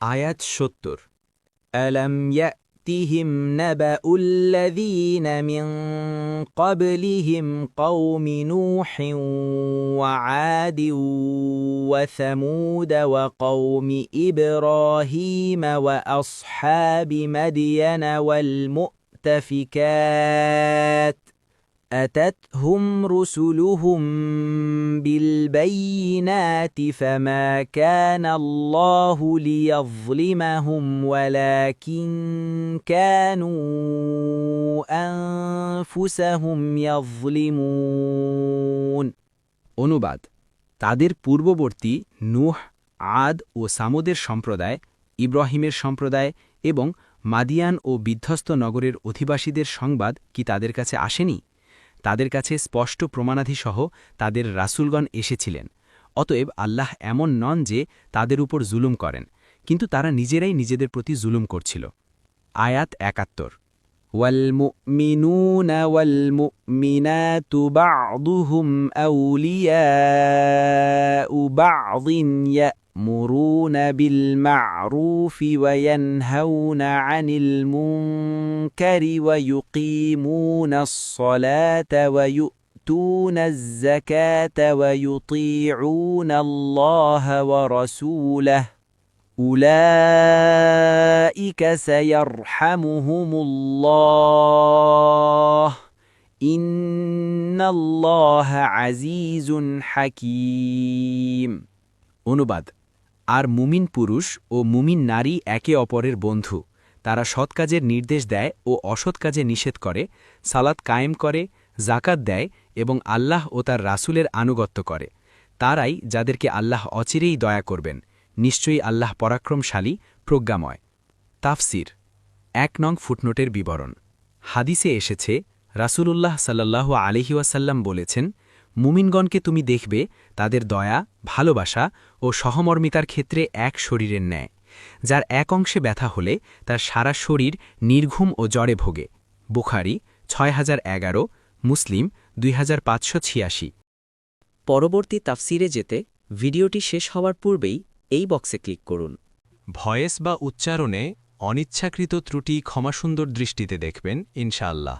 আয়াত সত্তর ألم يأتهم نبأ الذين من قبلهم قوم نوح وعاد وثمود وقوم إبراهيم وأصحاب مدين والمؤتفكات أتتهم رسلهم بالبينات فما كان الله ليظلمهم ولكن كانوا أنفسهم يظلمون অনুবাদ তাদের পূর্ববর্তী নূহ আদ ও সামুদের সম্প্রদায় ইব্রাহিমের সম্প্রদায় এবং মাদিয়ান ও বিধ্বস্ত নগরের অধিবাসীদের সংবাদ কি তাদের কাছে আসেনি তাদের কাছে স্পষ্ট প্রমাণাধিসহ তাদের রাসুলগণ এসেছিলেন। অতএব আল্লাহ এমন নন যে তাদের উপর জুলুম করেন, কিন্তু তারা নিজেরাই নিজেদের প্রতি জুলুম করছিল। আয়াত একাত্তর। والمؤمنون والمؤمنات بعضهم أولياء بعض يأمرون بالمعروف وينهون عن المنكر ويقيمون الصلاة ويؤتون الزكاة ويطيعون الله ورسوله أولئك سيرحمهم الله إن الله عزيز حكيم অনুবাদ আর মুমিন পুরুষ ও মুমিন নারী একে অপরের বন্ধু তারা সৎ কাজের নির্দেশ দেয় ও অসৎ কাজে নিষেধ করে সালাত কায়েম করে জাকাত দেয় এবং আল্লাহ ও তার রাসূলের আনুগত্য করে তারাই যাদেরকে আল্লাহ অচিরেই দয়া করবেন নিশ্চয়ই আল্লাহ পরাক্রমশালী, প্রজ্ঞাময়। তাফসির, এক নং ফুটনোটের বিবরণ। হাদিসে এসেছে, রাসূলুল্লাহ সাল্লাল্লাহু আলহিউসাল্লাম বলেছেন, মুমিনগণকে তুমি দেখবে, তাদের দয়া, ভালোবাসা ও সহমর্মিতার ক্ষেত্রে এক শরীরের ন্যায়, যার এক অংশে ব্যথা হলে তার সারা শরীর নির্ঘুম ও জ্বরে ভোগে। বুখারি ছয় হাজার এগারো, মুসলিম দুই হাজার পাঁচশো ছিয়াশি। পরবর্তী তাফসিরে যেতে, ভিডিওটি শেষ হওয়ার পূর্বেই এই বক্সে ক্লিক করুন। ভয়েস বা উচ্চারণে অনিচ্ছাকৃত ত্রুটি ক্ষমাসুন্দর দৃষ্টিতে দেখবেন ইনশাআল্লাহ।